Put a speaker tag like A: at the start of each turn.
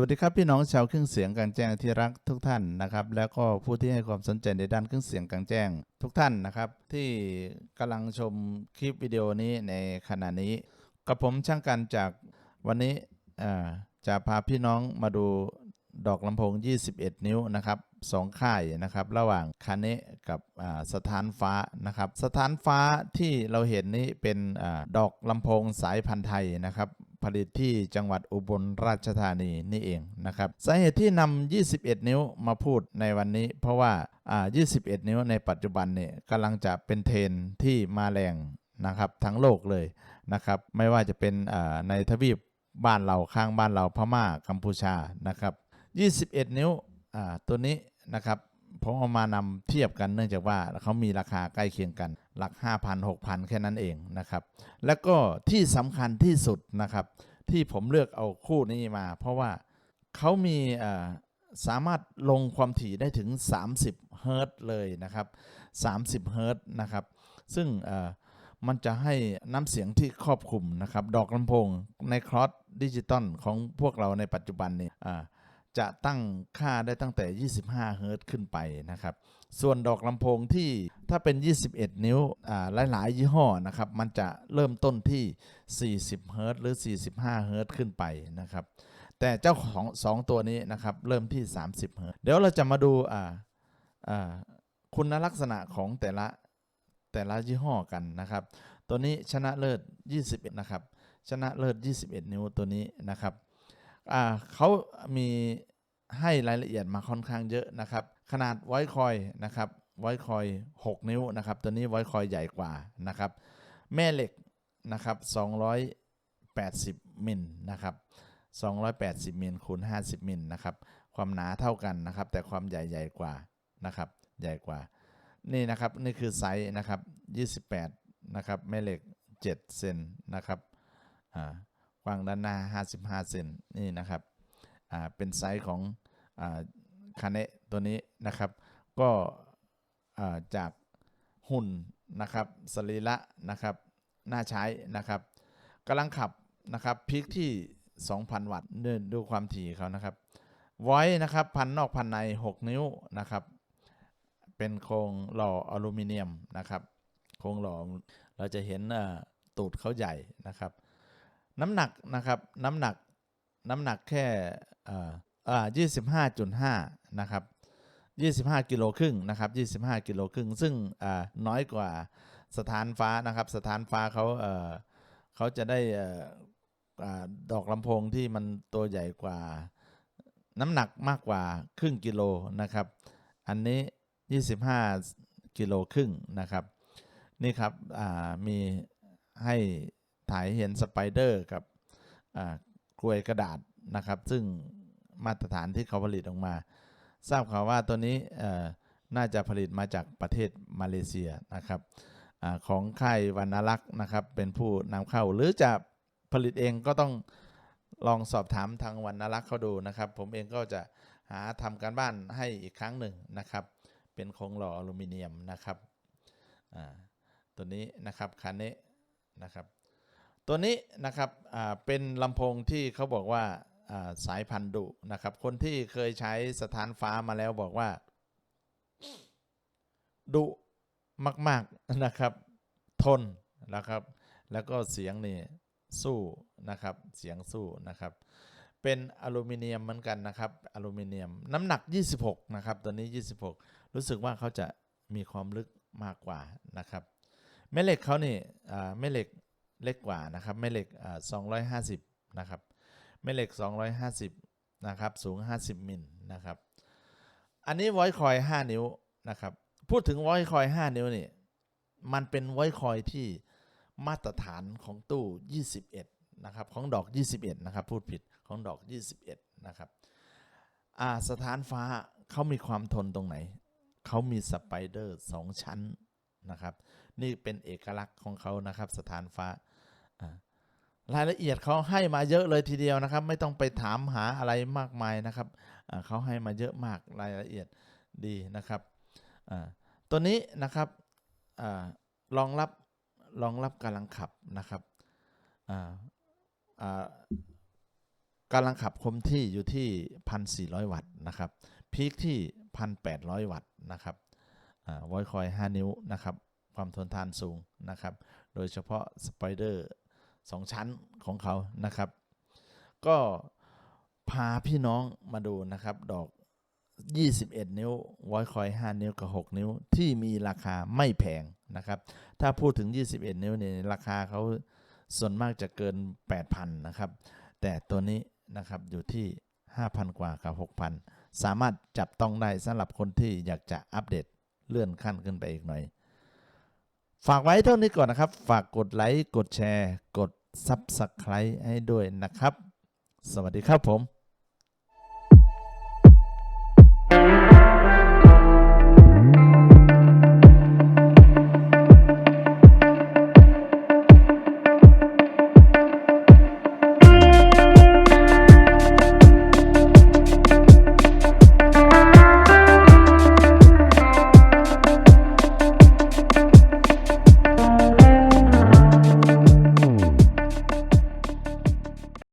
A: วัสดีครับพี่น้องชาวเครื่องเสียงกลางแจ้งที่รักทุกท่านนะครับ แล้วก็ผู้ที่ให้ความสนใจในด้านเครื่องเสียงกลางแจ้ง ทุกท่านนะครับ ที่กำลังชมคลิปวิดีโอนี้ในขณะนี้ กับผมช่างกันจากวันนี้จะพาพี่น้องมาดูดอกลำโพง 21 นิ้วนะครับสองค่ายนะครับระหว่างคาเนะกับสถานฟ้านะครับ สถานฟ้าที่เราเห็นนี้เป็นอดอกลำโพงสายพันธุ์ไทยนะครับ ผลิตที่จังหวัดอุบลราชธานีนี่เองนะครับสาเหตุที่นำ21 นิ้วมาพูดในวันนี้ เพราะว่าอ่า 21 นิ้วในปัจจุบันเนี่ยกำลังจะเป็นเทรนที่มาแรงนะครับทั้งโลกเลยนะครับไม่ว่าจะเป็นในทวีปบ้านเราข้างบ้านเราพม่ากัมพูชานะครับ21 นิ้วตัวนี้นะครับ ผมเอามานำเทียบกันเนื่องจากว่าเขามีราคาใกล้เคียงกัน หลัก 5,000 6,000 แค่นั้นเองนะครับ แล้วก็ที่สำคัญที่สุดนะครับ ที่ผมเลือกเอาคู่นี้มา เพราะว่าเขามีสามารถลงความถี่ได้ถึง 30 เฮิรตเลยนะครับ 30 เฮิรตนะครับ ซึ่งมันจะให้น้ำเสียงที่ครอบคลุมนะครับ ดอกลำโพงในครอสดิจิตอลของพวกเราในปัจจุบันนี้อ่า จะตั้งค่าได้ตั้งแต่ 25 เฮิรตซ์ขึ้นไปนะครับ ส่วนดอกลำโพงที่ถ้าเป็น 21 นิ้วอ่าหลาย ๆ ยี่ห้อนะครับ มันจะเริ่มต้นที่ 40 เฮิรตซ์หรือ 45 เฮิรตซ์ขึ้นไปนะครับ แต่เจ้าของ2ตัวนี้นะครับ เริ่มที่ 30 เฮิรตซ์เดี๋ยวเราจะมาดูาาคุณลักษณะของแต่ละแต่ละยี่ห้อกันนะครับ ตัวนี้ชนะเลิศ 21 นะครับ ชนะเลิศ 21 นิ้วตัวนี้นะครับ อ่าเขามีให้รายละเอียดมาค่อนข้างเยอะนะครับ ขนาดไวคอยนะครับไวคอย 6 นิ้วนะครับ ตัวนี้ไวคอยใหญ่กว่านะครับ แม่เหล็กนะครับ280มิลนะครับ280มิลคูณ50มิลนะครับ ความหนาเท่ากันนะครับ แต่ความใหญ่ใหญ่กว่านะครับ ใหญ่กว่า นี่นะครับนี่คือไซส์นะครับ 28นะครับแม่เหล็ก7เซนนะครับอ่า กว้างด้านหน้า 55 เซนนี่นะครับเป็นไซส์ของอ่าคาเนะตัวนี้นะครับ ก็จากหุ่นนะครับสรีระนะครับน่าใช้นะครับกำลังขับนะครับพีคที่ 2,000 วัตต์เนื่อดูความถี่เขานะครับไว้นะครับพันนอกพันใน 6 นิ้วนะครับ เป็นโครงหล่ออลูมิเนียมนะครับ โครงหล่อเราจะเห็นตูดเขาใหญ่นะครับ น้ำหนักนะครับน้ำหนักน้ำหนักแค่อ่ายี่สิบห้าจุดห้านะครับยี่สิบห้ากิโลครึ่งนะครับยี่สิบห้ากิโลครึ่งซึ่งอ่าน้อยกว่าสถานฟ้านะครับสถานฟ้าเขาเอ่อเขาจะได้อ่าดอกลำโพงที่มันตัวใหญ่กว่าน้ำหนักมากกว่าครึ่งกิโลนะครับ อันนี้ 25 กิโลครึ่งนะครับ นี่ครับมีให้ ถ่ายเห็นสไปเดอร์กับกลวยกระดาษนะครับ ซึ่งมาตรฐานที่เขาผลิตออกมา ทราบข่าวว่าตัวนี้น่าจะผลิตมาจากประเทศมาเลเซียนะครับอของค่ายวรรณลักษณ์นะครับ เป็นผู้นำเข้าหรือจะผลิตเองก็ต้องลองสอบถามทางวรรณลักษณ์เขาดูนะครับ ผมเองก็จะหาทำการบ้านให้อีกครั้งหนึ่งนะครับ เป็นโครงหล่ออลูมิเนียมนะครับตัวนี้นะครับคันนี้นะครับ ตัวนี้นะครับเป็นลำโพงที่เขาบอกว่าสายพันธุ์ดุนะครับ คนที่เคยใช้สถานฟ้ามาแล้วบอกว่า ดุมาก ๆนะครับ ทนนะครับ แล้วก็เสียงนี่สู้นะครับ เสียงสู้นะครับ เป็นอลูมิเนียมเหมือนกันนะครับ อลูมิเนียมน้ำหนัก 26 นะครับ ตัวนี้ 26 รู้สึกว่าเขาจะมีความลึกมากกว่านะครับ แม่เหล็กเขานี่แม่เหล็ก เล็กกว่านะครับแม่เหล็กอ่า250นะครับแม่เหล็ก 250 นะครับ สูง 50 มิลนะครับ อันนี้ไวคอย 5 นิ้วนะครับ พูดถึงไวคอย 5 นิ้วนี่มันเป็นไวคอยที่มาตรฐานของตู้ 21 นะครับ ของดอก 21 นะครับ พูดผิดของดอก 21 นะครับอ่าสถานฟ้าเขามีความทนตรงไหน เขามีสไปเดอร์สองชั้นนะครับ นี่เป็นเอกลักษณ์ของเขานะครับ สถานฟ้า รายละเอียดเขาให้มาเยอะเลยทีเดียวนะครับ ไม่ต้องไปถามหาอะไรมากมายนะครับเขาให้มาเยอะมากรายละเอียดดีนะครับตัวนี้นะครับอารองรับรองรับกำลังขับนะครับกำลังขับคมที่อยู่ที่ 1,400 วัตต์นะครับพีคที่ 1,800 วัตต์นะครับวอยคอย 5 นิ้วนะครับ ความทนทานสูงนะครับ โดยเฉพาะสไปเดอร์ 2 ชั้นของเขานะครับ ก็พาพี่น้องมาดูนะครับ ดอก 21 นิ้ววอยคอย 5 นิ้วกับ 6 นิ้วที่มีราคาไม่แพงนะครับ ถ้าพูดถึง 21 นิ้วเนี่ยราคาเขาส่วนมากจะเกิน 8,000 นะครับ แต่ตัวนี้นะครับอยู่ที่ 5,000 กว่ากับ 6,000 สามารถจับต้องได้สำหรับคนที่อยากจะอัปเดตเลื่อนขั้นขึ้นไปอีกหน่อย ฝากไว้เท่านี้ก่อนนะครับ ฝากกดไลค์ กดแชร์ กด Subscribe ให้ด้วยนะครับ สวัสดีครับผม